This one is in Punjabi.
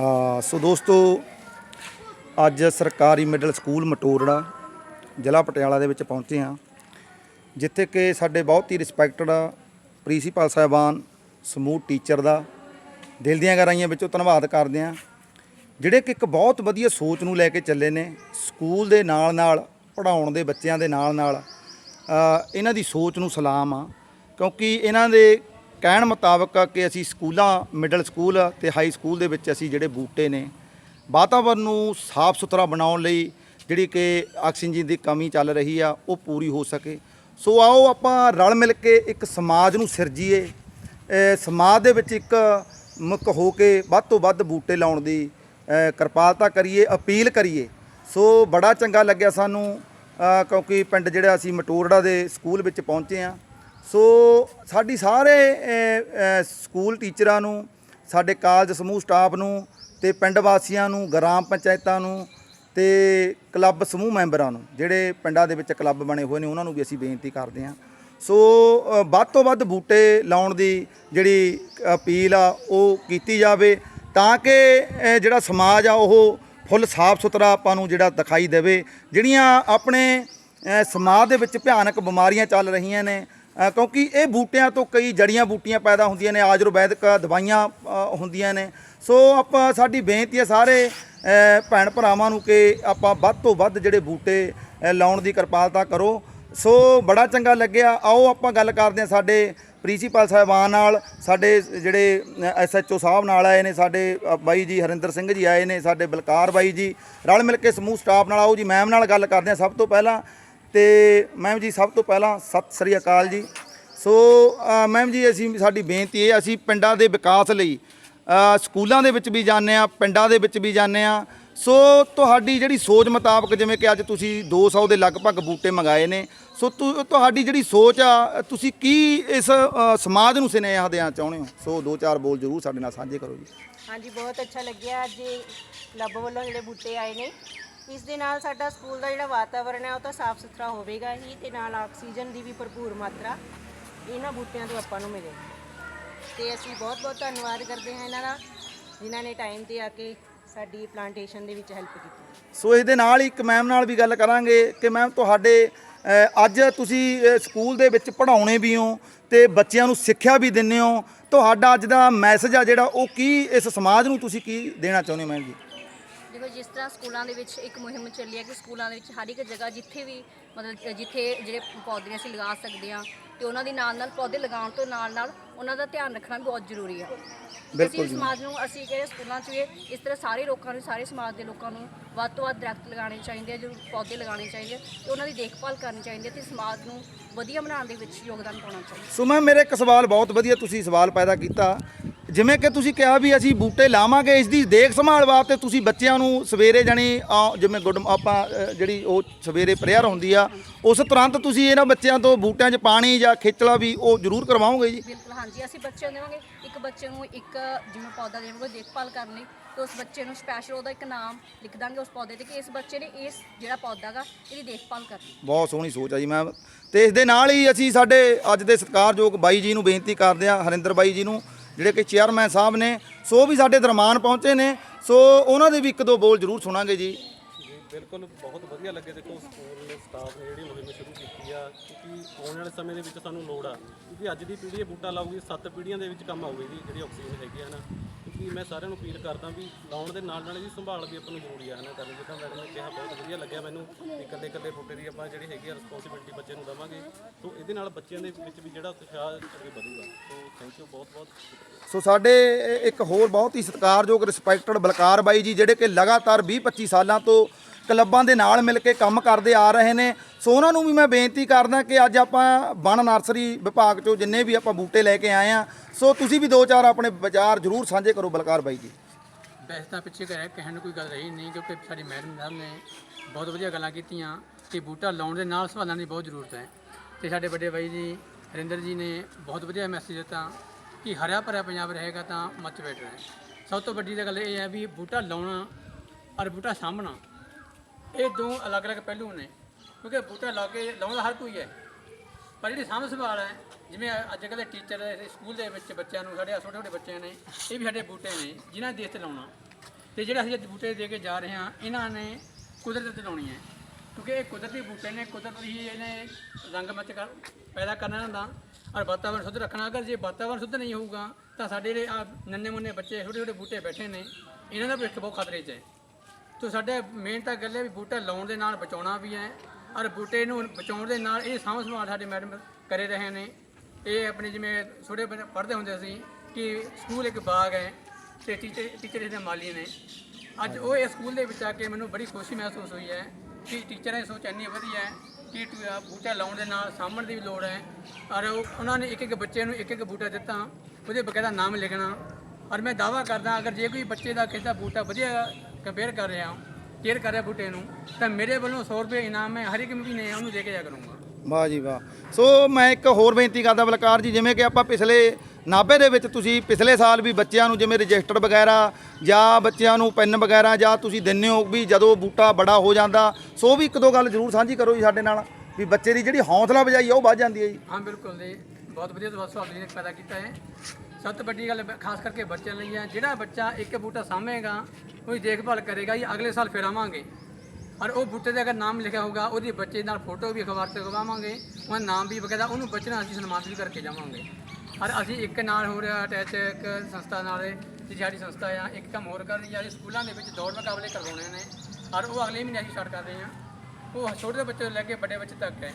ਆ, ਸੋ ਦੋਸਤੋ, ਅੱਜ ਸਰਕਾਰੀ ਮਿਡਲ ਸਕੂਲ ਮਟੋਰੜਾ, ਜ਼ਿਲ੍ਹਾ ਪਟਿਆਲਾ ਦੇ ਵਿੱਚ ਪਹੁੰਚੇ ਹਾਂ, ਜਿੱਥੇ ਕਿ ਸਾਡੇ ਬਹੁਤ ਹੀ ਰਿਸਪੈਕਟਡ ਪ੍ਰਿੰਸੀਪਲ ਸਾਹਿਬਾਨ, ਸਮੂਹ ਟੀਚਰ ਦਾ ਦਿਲ ਦੀਆਂ ਗਹਿਰਾਈਆਂ ਵਿੱਚੋਂ ਧੰਨਵਾਦ ਕਰਦੇ ਹਾਂ, ਜਿਹੜੇ ਕਿ ਇੱਕ ਬਹੁਤ ਵਧੀਆ ਸੋਚ ਨੂੰ ਲੈ ਕੇ ਚੱਲੇ ਨੇ ਸਕੂਲ ਦੇ ਨਾਲ ਨਾਲ ਪੜਾਉਣ ਦੇ ਬੱਚਿਆਂ ਦੇ ਨਾਲ ਨਾਲ ਇਹਨਾਂ ਦੀ ਸੋਚ ਨੂੰ ਸਲਾਮ ਆ ਕਿਉਂਕਿ ਇਹਨਾਂ ਦੇ ਕਹਿਣ ਮੁਤਾਬਕ ਕਿ ਅਸੀਂ ਸਕੂਲਾਂ ਮਿਡਲ ਸਕੂਲ ਤੇ ਹਾਈ ਸਕੂਲ ਦੇ ਵਿੱਚ ਅਸੀਂ ਜਿਹੜੇ ਬੂਟੇ ਨੇ, ਵਾਤਾਵਰਨ ਨੂੰ ਸਾਫ਼ ਸੁਥਰਾ ਬਣਾਉਣ ਲਈ ਜਿਹੜੀ ਕਿ ਆਕਸੀਜਨ ਦੀ ਕਮੀ ਚੱਲ ਰਹੀ ਆ, ਉਹ ਪੂਰੀ ਹੋ ਸਕੇ। ਸੋ ਆਓ ਆਪਾਂ ਰਲ ਮਿਲ ਕੇ ਇੱਕ ਸਮਾਜ ਨੂੰ ਸਿਰਜੀਏ। ਸਮਾਜ ਦੇ ਵਿੱਚ ਇੱਕ ਮੁੱਖ ਹੋ ਕੇ ਵੱਧ ਤੋਂ ਵੱਧ ਬੂਟੇ ਲਾਉਣ ਦੀ ਕਿਰਪਾਲਤਾ ਕਰੀਏ, ਅਪੀਲ ਕਰੀਏ। ਸੋ ਬੜਾ ਚੰਗਾ ਲੱਗਿਆ ਸਾਨੂੰ ਕਿਉਂਕਿ ਪਿੰਡ ਜਿਹੜਾ ਅਸੀਂ ਮਟੋਰੜਾ ਦੇ ਸਕੂਲ ਵਿੱਚ ਪਹੁੰਚੇ ਆ ਸੋ ਸਾਡੀ ਸਾਰੇ ਸਕੂਲ ਟੀਚਰਾਂ ਨੂੰ, ਸਾਡੇ ਕਾਲਜ ਸਮੂਹ ਸਟਾਫ ਨੂੰ ਤੇ ਪਿੰਡ ਵਾਸੀਆਂ ਨੂੰ, ਗ੍ਰਾਮ ਪੰਚਾਇਤਾਂ ਨੂੰ ਤੇ ਕਲੱਬ ਸਮੂਹ ਮੈਂਬਰਾਂ ਨੂੰ, ਜਿਹੜੇ ਪਿੰਡਾਂ ਦੇ ਵਿੱਚ ਕਲੱਬ ਬਣੇ ਹੋਏ ਨੇ, ਉਹਨਾਂ ਨੂੰ ਵੀ ਅਸੀਂ ਬੇਨਤੀ ਕਰਦੇ ਹਾਂ। ਸੋ ਵੱਧ ਤੋਂ ਵੱਧ ਬੂਟੇ ਲਾਉਣ ਦੀ ਜਿਹੜੀ ਅਪੀਲ ਆ, ਉਹ ਕੀਤੀ ਜਾਵੇ ਤਾਂ ਕਿ ਜਿਹੜਾ ਸਮਾਜ ਆ, ਉਹ ਫੁੱਲ ਸਾਫ਼ ਸੁਥਰਾ ਆਪਾਂ ਨੂੰ ਜਿਹੜਾ ਦਿਖਾਈ ਦੇਵੇ। ਜਿਹੜੀਆਂ ਆਪਣੇ ਸਮਾਜ ਦੇ ਵਿੱਚ ਭਿਆਨਕ ਬਿਮਾਰੀਆਂ ਚੱਲ ਰਹੀਆਂ ਨੇ ਕਿਉਂਕਿ ਇਹ ਬੂਟਿਆਂ ਤੋਂ ਕਈ ਜੜੀਆਂ ਬੂਟੀਆਂ ਪੈਦਾ ਹੁੰਦੀਆਂ ਨੇ, ਆਯੁਰਵੈਦਿਕ ਦਵਾਈਆਂ ਹੁੰਦੀਆਂ ਨੇ। ਸੋ ਆਪਾਂ ਸਾਡੀ ਬੇਨਤੀ ਹੈ ਸਾਰੇ ਭੈਣ ਭਰਾਵਾਂ ਨੂੰ ਕਿ ਆਪਾਂ ਵੱਧ ਤੋਂ ਵੱਧ ਜਿਹੜੇ ਬੂਟੇ ਲਾਉਣ ਦੀ ਕਿਰਪਾਲਤਾ ਕਰੋ। ਸੋ ਬੜਾ ਚੰਗਾ ਲੱਗਿਆ। ਆਓ ਆਪਾਂ ਗੱਲ ਕਰਦੇ ਹਾਂ ਸਾਡੇ ਪ੍ਰਿੰਸੀਪਲ ਸਾਹਿਬਾਨ ਨਾਲ। ਸਾਡੇ ਜਿਹੜੇ ਐਸਐਚਓ ਸਾਹਿਬ ਨਾਲ ਆਏ ਨੇ, ਸਾਡੇ ਬਾਈ ਜੀ ਹਰਿੰਦਰ ਸਿੰਘ ਜੀ ਆਏ ਨੇ, ਸਾਡੇ ਬਲਕਾਰ ਬਾਈ ਜੀ। ਰਲ ਮਿਲ ਕੇ ਸਮੂਹ ਸਟਾਫ ਨਾਲ ਆਓ ਜੀ। ਮੈਮ ਨਾਲ ਗੱਲ ਕਰਦੇ ਹਾਂ ਸਭ ਤੋਂ ਪਹਿਲਾਂ। ਤੇ ਮੈਮ ਜੀ, ਸਭ ਤੋਂ ਪਹਿਲਾਂ ਸਤਿ ਸ੍ਰੀ ਅਕਾਲ ਜੀ। ਸੋ ਮੈਮ ਜੀ, ਅਸੀਂ, ਸਾਡੀ ਬੇਨਤੀ ਇਹ, ਅਸੀਂ ਪਿੰਡਾਂ ਦੇ ਵਿਕਾਸ ਲਈ ਸਕੂਲਾਂ ਦੇ ਵਿੱਚ ਵੀ ਜਾਂਦੇ ਆ ਪਿੰਡਾਂ ਦੇ ਵਿੱਚ ਵੀ ਜਾਂਦੇ ਆ ਸੋ, ਤੁਹਾਡੀ ਜਿਹੜੀ ਸੋਚ ਮੁਤਾਬਕ, ਜਿਵੇਂ ਕਿ ਅੱਜ ਤੁਸੀਂ 200 ਦੇ ਲਗਭਗ ਬੂਟੇ ਮੰਗਾਏ ਨੇ, ਸੋ ਤੁਹਾਡੀ ਜਿਹੜੀ ਸੋਚ ਆ, ਤੁਸੀਂ ਕੀ ਇਸ ਸਮਾਜ ਨੂੰ ਸੁਨੇਹਾ ਦੇਣਾ ਚਾਹੁੰਦੇ ਹੋ? ਸੋ, ਦੋ ਚਾਰ ਬੋਲ ਜ਼ਰੂਰ ਸਾਡੇ ਨਾਲ ਸਾਂਝੇ ਕਰੋ ਜੀ। ਹਾਂਜੀ, ਬਹੁਤ ਅੱਛਾ ਲੱਗਿਆ ਅੱਜ ਇਹ ਕਲੱਬ ਵੱਲੋਂ ਜਿਹੜੇ ਬੂਟੇ ਆਏ ਨੇ। ਇਸ ਦੇ ਨਾਲ ਸਾਡਾ ਸਕੂਲ ਦਾ ਜਿਹੜਾ ਵਾਤਾਵਰਣ ਹੈ ਉਹ ਤਾਂ ਸਾਫ਼ ਸੁਥਰਾ ਹੋਵੇਗਾ ਹੀ ਤੇ ਨਾਲ ਆਕਸੀਜਨ ਦੀ ਵੀ ਭਰਪੂਰ ਮਾਤਰਾ ਇਹਨਾਂ ਬੂਟਿਆਂ ਤੋਂ ਆਪਾਂ ਨੂੰ ਮਿਲੇਗੀ। ਤੇ ਅਸੀਂ ਬਹੁਤ ਬਹੁਤ ਧੰਨਵਾਦ ਕਰਦੇ ਹਾਂ ਇਹਨਾਂ ਦਾ, ਜਿਨ੍ਹਾਂ ਨੇ ਟਾਈਮ ਤੇ ਆ ਕੇ ਸਾਡੀ ਪਲਾਂਟੇਸ਼ਨ ਦੇ ਵਿੱਚ ਹੈਲਪ ਕੀਤੀ। ਸੋ ਇਸ ਦੇ ਨਾਲ ਹੀ ਇੱਕ ਮੈਮ ਨਾਲ ਵੀ ਗੱਲ ਕਰਾਂਗੇ ਕਿ ਮੈਮ ਤੁਹਾਡੇ ਅੱਜ ਤੁਸੀਂ ਸਕੂਲ ਦੇ ਵਿੱਚ ਪੜ੍ਹਾਉਣੇ ਵੀ ਹੋ ਤੇ ਬੱਚਿਆਂ ਨੂੰ ਸਿੱਖਿਆ ਵੀ ਦਿੰਦੇ ਹੋ। ਤੁਹਾਡਾ ਅੱਜ ਦਾ ਮੈਸੇਜ ਆ ਜਿਹੜਾ, ਉਹ ਕੀ ਇਸ ਸਮਾਜ ਨੂੰ ਤੁਸੀਂ ਕੀ ਦੇਣਾ ਚਾਹੁੰਦੇ ਹੋ ਮੈਮ ਜੀ? ਦੇਖੋ ਜਿਸ ਤਰ੍ਹਾਂ ਸਕੂਲਾਂ ਦੇ ਵਿੱਚ ਇੱਕ ਮੁਹਿੰਮ ਚੱਲੀ ਹੈ ਕਿ ਸਕੂਲਾਂ ਦੇ ਵਿੱਚ ਹਰ ਇੱਕ ਜਗ੍ਹਾ ਜਿੱਥੇ ਵੀ ਮਤਲਬ ਜਿੱਥੇ ਜਿਹੜੇ ਪੌਦੇ ਅਸੀਂ ਲਗਾ ਸਕਦੇ ਹਾਂ ਤੇ ਉਹਨਾਂ ਦੇ ਨਾਲ ਨਾਲ ਪੌਦੇ ਲਗਾਉਣ ਤੋਂ ਨਾਲ ਨਾਲ ਉਹਨਾਂ ਦਾ ਧਿਆਨ ਰੱਖਣਾ ਵੀ ਬਹੁਤ ਜ਼ਰੂਰੀ ਹੈ। ਬਿਲਕੁਲ। ਸਮਾਜ ਨੂੰ ਅਸੀਂ ਕਿਹੜੇ ਸਕੂਲਾਂ 'ਚ ਵੀ ਇਸ ਤਰ੍ਹਾਂ ਸਾਰੇ ਲੋਕਾਂ ਨੂੰ ਸਾਰੇ ਸਮਾਜ ਦੇ ਲੋਕਾਂ ਨੂੰ ਵੱਧ ਤੋਂ ਵੱਧ ਦਰਖਤ ਲਗਾਉਣੇ ਚਾਹੀਦੇ ਆ ਜੋ ਪੌਦੇ ਲਗਾਉਣੇ ਚਾਹੀਦੇ ਆ ਤੇ ਉਹਨਾਂ ਦੀ ਦੇਖਭਾਲ ਕਰਨੀ ਚਾਹੀਦੀ ਹੈ ਤੇ ਸਮਾਜ ਨੂੰ ਵਧੀਆ ਬਣਾਉਣ ਦੇ ਵਿੱਚ ਯੋਗਦਾਨ ਪਾਉਣਾ ਚਾਹੀਦਾ। ਸੋ ਮੈਮ ਮੇਰੇ ਇੱਕ ਸਵਾਲ ਬਹੁਤ ਵਧੀਆ ਤੁਸੀਂ ਸਵਾਲ ਪੈਦਾ ਕੀਤਾ। ਜਿਵੇਂ ਕਿ ਤੁਸੀਂ ਕਿਹਾ ਵੀ ਅਸੀਂ ਬੂਟੇ ਲਾਵਾਂਗੇ ਇਸ ਦੀ ਦੇਖ ਸੰਭਾਲ ਵਾਸਤੇ ਤੁਸੀਂ ਬੱਚਿਆਂ ਨੂੰ ਸਵੇਰੇ ਜਾਣੀ ਅ, ਜਿਵੇਂ ਗੁੱਡ ਆਪਾਂ ਜਿਹੜੀ ਉਹ ਸਵੇਰੇ ਪ੍ਰੇਅਰ ਹੁੰਦੀ ਆ ਉਸ ਤੁਰੰਤ ਤੁਸੀਂ ਇਹਨਾਂ ਬੱਚਿਆਂ ਤੋਂ ਬੂਟਿਆਂ 'ਚ ਪਾਣੀ ਜਾਂ ਖੇਚਲਾ ਵੀ ਉਹ ਜ਼ਰੂਰ ਕਰਵਾਓਗੇ ਜੀ? ਬਿਲਕੁਲ ਹਾਂਜੀ ਅਸੀਂ ਬੱਚਿਆਂ ਨੂੰ ਦੇਵਾਂਗੇ ਇੱਕ ਬੱਚੇ ਨੂੰ ਇੱਕ ਜਿਵੇਂ ਪੌਦਾ ਦੇਵਾਂਗੇ ਦੇਖਭਾਲ ਕਰਨ ਲਈ ਤੇ ਉਸ ਬੱਚੇ ਨੂੰ ਸਪੈਸ਼ਲ ਉਹਦਾ ਇੱਕ ਨਾਮ ਲਿਖ ਦਾਂਗੇ ਉਸ ਪੌਦੇ ਤੇ ਕਿ ਇਸ ਬੱਚੇ ਨੇ ਇਸ ਜਿਹੜਾ ਪੌਦਾ ਗਾ ਇਹਦੀ ਦੇਖਭਾਲ ਕਰਨੀ। ਬਹੁਤ ਸੋਹਣੀ ਸੋਚ ਆ ਜੀ ਮੈਮ ਤੇ ਇਸ ਦੇ ਨਾਲ ਹੀ ਅਸੀਂ ਸਾਡੇ ਅੱਜ ਦੇ ਸਤਿਕਾਰਯੋਗ ਬਾਈ ਜੀ ਨੂੰ ਬੇਨਤੀ ਕਰਦੇ ਆ ਹਰਿੰਦਰ ਬਾਈ ਜੀ ਨੂੰ ਜਿਹੜੇ ਕਿ ਚੇਅਰਮੈਨ ਸਾਹਿਬ ਨੇ, ਸੋ ਉਹ ਵੀ ਸਾਡੇ ਦਰਮਾਨ ਪਹੁੰਚੇ ਨੇ, ਸੋ ਉਹਨਾਂ ਦੇ ਵੀ ਇੱਕ ਦੋ ਬੋਲ ਜ਼ਰੂਰ ਸੁਣਾਂਗੇ ਜੀ। ਬਿਲਕੁਲ ਬਹੁਤ ਵਧੀਆ ਲੱਗੇ ਦੇਖੋ ਸਕੂਲ ਨੇ ਸਟਾਫ ਨੇ ਜਿਹੜੀ ਮੁਹਿੰਮ ਸ਼ੁਰੂ ਕੀਤੀ ਆ, ਕਿਉਂਕਿ ਆਉਣ ਵਾਲੇ ਸਮੇਂ ਦੇ ਵਿੱਚ ਸਾਨੂੰ ਲੋੜ ਆ। ਕਿਉਂਕਿ ਅੱਜ ਦੀ ਪੀੜ੍ਹੀ ਇਹ ਬੂਟਾ ਲਾਊਗੀ, ਸੱਤ ਪੀੜ੍ਹੀਆਂ ਦੇ ਵਿੱਚ ਕੰਮ ਆਊਗੀ ਜੀ, ਜਿਹੜੀ ਆਕਸੀਜਨ ਹੈਗੀ ਆ ਨਾ। ਕਿਉਂਕਿ ਮੈਂ ਸਾਰਿਆਂ ਨੂੰ ਅਪੀਲ ਕਰਦਾ ਵੀ ਲਾਉਣ ਦੇ ਨਾਲ ਨਾਲ ਇਹਦੀ ਸੰਭਾਲ ਵੀ ਆਪਾਂ ਨੂੰ ਜ਼ਰੂਰੀ ਆ ਨਾ, ਕਰਨੀ। ਜਿੱਦਾਂ ਮੈਡਮ ਨੇ ਕਿਹਾ, ਬਹੁਤ ਵਧੀਆ ਲੱਗਿਆ ਮੈਨੂੰ ਇਕੱਲੇ ਇਕੱਲੇ ਬੂਟੇ ਦੀ ਆਪਾਂ ਜਿਹੜੀ ਹੈਗੀ ਆ ਰਿਸਪੌਂਸਿਬਿਲਟੀ ਬੱਚੇ ਨੂੰ ਦੇਵਾਂਗੇ। ਸੋ ਇਹਦੇ ਨਾਲ ਬੱਚਿਆਂ ਦੇ ਵਿੱਚ ਵੀ ਜਿਹੜਾ ਉਤਸ਼ਾਹ ਅੱਗੇ ਵਧੂਗਾ। ਸੋ ਥੈਂਕ ਯੂ ਬਹੁਤ ਬਹੁਤ ਸੋ ਸਾਡੇ ਇੱਕ ਹੋਰ ਬਹੁਤ ਹੀ ਸਤਿਕਾਰਯੋਗ ਰਿਸਪੈਕਟਡ ਬਲਕਾਰ ਬਾਈ ਜੀ, ਜਿਹੜੇ ਕਿ ਲਗਾਤਾਰ 20 25 ਸਾਲਾਂ ਤੋਂ ਕਲੱਬਾਂ ਦੇ ਨਾਲ ਮਿਲ ਕੇ ਕੰਮ ਕਰਦੇ ਆ ਰਹੇ ਨੇ। ਸੋ ਉਹਨਾਂ ਨੂੰ ਵੀ ਮੈਂ ਬੇਨਤੀ ਕਰਦਾ ਕਿ ਅੱਜ ਆਪਾਂ ਬਣ ਨਰਸਰੀ ਵਿਭਾਗ ਚੋਂ ਜਿੰਨੇ ਵੀ ਆਪਾਂ ਬੂਟੇ ਲੈ ਕੇ ਆਏ ਆ, ਸੋ ਤੁਸੀਂ ਵੀ ਦੋ ਚਾਰ ਆਪਣੇ ਵਿਚਾਰ ਜ਼ਰੂਰ ਸਾਂਝੇ ਕਰੋ ਬਲਕਾਰ ਬਾਈ ਜੀ। ਵੈਸੇ ਤਾਂ ਪਿੱਛੇ ਕਹਿ ਕਹਿਣ ਨੂੰ ਕੋਈ ਗੱਲ ਰਹੀ ਨਹੀਂ, ਕਿਉਂਕਿ ਸਾਡੀ ਮੈਡਮ ਸਾਹਿਬ ਨੇ ਬਹੁਤ ਵਧੀਆ ਗੱਲਾਂ ਕੀਤੀਆਂ ਕਿ ਬੂਟਾ ਲਾਉਣ ਦੇ ਨਾਲ ਸੰਭਾਲਣ ਦੀ ਬਹੁਤ ਜ਼ਰੂਰਤ ਹੈ। ਤੇ ਸਾਡੇ ਵੱਡੇ ਬਾਈ ਜੀ ਹਰਿੰਦਰ ਜੀ ਨੇ ਬਹੁਤ ਵਧੀਆ ਮੈਸੇਜ ਦਿੱਤਾ ਕਿ ਹਰਿਆ ਭਰਿਆ ਪੰਜਾਬ ਰਹੇਗਾ ਤਾਂ ਮੱਚ ਬੈਠ ਹੈ। ਸਭ ਤੋਂ ਵੱਡੀ ਗੱਲ ਇਹ ਹੈ ਵੀ ਬੂਟਾ ਲਾਉਣਾ ਔਰ ਬੂਟਾ ਸਾਂਭਣਾ ਇਹ ਦੋ ਅਲੱਗ-ਅਲੱਗ ਪਹਿਲੂ ਨੇ, ਕਿਉਂਕਿ ਬੂਟਾ ਲਾ ਕੇ ਲਾਉਂਦਾ ਹਰ ਕੋਈ ਹੈ। ਪਰ ਜਿਹੜੀ ਸਾਂਭ ਸੰਭਾਲ ਹੈ, ਜਿਵੇਂ ਅੱਜ ਕੱਲ੍ਹ ਦੇ ਟੀਚਰ ਸਕੂਲ ਦੇ ਵਿੱਚ ਬੱਚਿਆਂ ਨੂੰ ਸਾਡੇ ਛੋਟੇ ਛੋਟੇ ਬੱਚਿਆਂ ਨੇ, ਇਹ ਵੀ ਸਾਡੇ ਬੂਟੇ ਨੇ, ਜਿਨ੍ਹਾਂ ਦੇ ਦੇਸ਼ ਤੇ ਲਾਉਣਾ। ਤੇ ਜਿਹੜੇ ਅਸੀਂ ਅੱਜ ਬੂਟੇ ਦੇ ਕੇ ਜਾ ਰਹੇ ਹਾਂ, ਇਹਨਾਂ ਨੇ ਕੁਦਰਤ ਤੇ ਲਾਉਣੀ ਹੈ। ਕਿਉਂਕਿ ਇਹ ਕੁਦਰਤੀ ਬੂਟੇ ਨੇ, ਕੁਦਰਤ ਹੀ ਇਹਨੇ ਰੰਗ ਮਚ ਪੈਦਾ ਕਰਨਾ ਇਹਨਾਂ ਦਾ, ਔਰ ਵਾਤਾਵਰਨ ਸ਼ੁੱਧ ਰੱਖਣਾ। ਅਗਰ ਜੇ ਵਾਤਾਵਰਨ ਸ਼ੁੱਧ ਨਹੀਂ ਹੋਊਗਾ, ਤਾਂ ਸਾਡੇ ਜਿਹੜੇ ਆ ਨੰਨੇ ਮੁੰਨੇ ਬੱਚੇ ਛੋਟੇ ਛੋਟੇ ਬੂਟੇ ਬੈਠੇ ਨੇ, ਇਹਨਾਂ ਦਾ ਭਵਿੱਖ ਬਹੁਤ ਖਤਰੇ 'ਚ ਹੈ। ਤੋ ਸਾਡੇ ਮੇਨ ਤਾਂ ਗੱਲ ਹੈ ਵੀ ਬੂਟਾ ਲਾਉਣ ਦੇ ਨਾਲ ਬਚਾਉਣਾ ਵੀ ਹੈ ਔਰ ਬੂਟੇ ਨੂੰ ਬਚਾਉਣ ਦੇ ਨਾਲ ਇਹ ਸਾਂਭ ਸੰਭਾਲ ਸਾਡੇ ਮੈਡਮ ਕਰੇ ਰਹੇ ਨੇ। ਇਹ ਆਪਣੇ ਜਿਵੇਂ ਛੋਟੇ ਪੜ੍ਹਦੇ ਹੁੰਦੇ ਸੀ ਕਿ ਸਕੂਲ ਇੱਕ ਬਾਗ ਹੈ ਤੇ ਟੀਚਰ ਟੀਚਰ ਇਹਦੇ ਮਾਲੀ ਨੇ। ਅੱਜ ਉਹ ਇਸ ਸਕੂਲ ਦੇ ਵਿੱਚ ਆ ਕੇ ਮੈਨੂੰ ਬੜੀ ਖੁਸ਼ੀ ਮਹਿਸੂਸ ਹੋਈ ਹੈ ਕਿ ਟੀਚਰਾਂ ਦੀ ਸੋਚ ਇੰਨੀ ਵਧੀਆ ਹੈ ਕਿ ਬੂਟਾ ਲਾਉਣ ਦੇ ਨਾਲ ਸਾਂਭਣ ਦੀ ਵੀ ਲੋੜ ਹੈ ਔਰ ਉਹਨਾਂ ਨੇ ਇੱਕ ਇੱਕ ਬੱਚੇ ਨੂੰ ਇੱਕ ਇੱਕ ਬੂਟਾ ਦਿੱਤਾ, ਉਹਦੇ ਬਕਾਇਦਾ ਨਾਮ ਲਿਖਣਾ। ਔਰ ਮੈਂ ਦਾਵਾ ਕਰਦਾ ਅਗਰ ਜੇ ਕੋਈ ਬੱਚੇ ਦਾ ਕਿਸੇ ਦਾ ਬੂਟਾ ਵਧੀਆ ਕੰਪੇਅਰ ਕਰ ਰਿਹਾ ਕੇਅਰ ਕਰ ਰਿਹਾ ਬੂਟੇ ਨੂੰ ਤਾਂ ਮੇਰੇ ਵੱਲੋਂ 100 ਰੁਪਏ ਇਨਾਮ ਮੈਂ ਹਰ ਇੱਕ ਮਹੀਨੇ ਉਹਨੂੰ ਦੇ ਕੇ ਜਾ ਕਰੂੰਗਾ। ਵਾਹ ਜੀ ਵਾਹ। ਸੋ ਮੈਂ ਇੱਕ ਹੋਰ ਬੇਨਤੀ ਕਰਦਾ ਬਲਕਾਰ ਜੀ ਜਿਵੇਂ ਕਿ ਆਪਾਂ ਪਿਛਲੇ ਨਾਭੇ ਦੇ ਵਿੱਚ ਤੁਸੀਂ ਪਿਛਲੇ ਸਾਲ ਵੀ ਬੱਚਿਆਂ ਨੂੰ ਜਿਵੇਂ ਰਜਿਸਟਰ ਵਗੈਰਾ ਜਾਂ ਬੱਚਿਆਂ ਨੂੰ ਪੈਨ ਵਗੈਰਾ ਜਾਂ ਤੁਸੀਂ ਦਿੰਦੇ ਹੋ ਵੀ ਜਦੋਂ ਬੂਟਾ ਬੜਾ ਹੋ ਜਾਂਦਾ ਸੋ ਵੀ ਇੱਕ ਦੋ ਗੱਲ ਜ਼ਰੂਰ ਸਾਂਝੀ ਕਰੋ ਜੀ ਸਾਡੇ ਨਾਲ ਵੀ ਬੱਚੇ ਦੀ ਜਿਹੜੀ ਹੌਸਲਾ ਵਜਾਈ ਆ ਉਹ ਵੱਧ ਜਾਂਦੀ ਹੈ ਜੀ। ਹਾਂ ਬਿਲਕੁਲ ਜੀ। ਬਹੁਤ ਵਧੀਆ ਸਵਾਲ ਸਵਾਲ ਨੇ ਪੈਦਾ ਕੀਤਾ ਹੈ। ਸਭ ਤੋਂ ਵੱਡੀ ਗੱਲ ਬ- ਖਾਸ ਕਰਕੇ ਬੱਚਿਆਂ ਲਈ ਹੈ, ਜਿਹੜਾ ਬੱਚਾ ਇੱਕ ਬੂਟਾ ਸਾਂਭੇਗਾ, ਉਹਦੀ ਦੇਖਭਾਲ ਕਰੇਗਾ, ਜੀ ਅਗਲੇ ਸਾਲ ਫਿਰ ਆਵਾਂਗੇ। ਔਰ ਉਹ ਬੂਟੇ ਦੇ ਅਗਰ ਨਾਮ ਲਿਖਿਆ ਹੋਊਗਾ, ਉਹਦੀ ਬੱਚੇ ਨਾਲ ਫੋਟੋ ਵੀ ਅਖਬਾਰ ਤੇ ਲਗਾਵਾਂਗੇ ਉਹਦਾ ਨਾਮ ਵੀ ਬਕਾਇਦਾ, ਉਹਨੂੰ ਬੱਚੇ ਨਾਲ ਅਸੀਂ ਸਨਮਾਨਿਤ ਵੀ ਕਰਕੇ ਜਾਵਾਂਗੇ। ਔਰ ਅਸੀਂ ਇੱਕ ਨਾਲ ਹੋ ਰਿਹਾ ਅਟੈਚ ਇੱਕ ਸੰਸਥਾ ਨਾਲ ਜਿਹੜੀ ਸਾਡੀ ਸੰਸਥਾ ਆ, ਇੱਕ ਕੰਮ ਹੋਰ ਕਰ ਰਹੀ ਹੈ ਅਸੀਂ ਸਕੂਲਾਂ ਦੇ ਵਿੱਚ ਦੌੜ ਮੁਕਾਬਲੇ ਕਰਵਾਉਣੇ ਨੇ। ਔਰ ਉਹ ਅਗਲੇ ਮਹੀਨੇ ਅਸੀਂ ਸਟਾਰਟ ਕਰ ਰਹੇ ਹਾਂ। ਉਹ ਛੋਟੇ ਬੱਚੇ ਤੋਂ ਲੈ ਕੇ ਵੱਡੇ ਬੱਚੇ ਤੱਕ ਹੈ।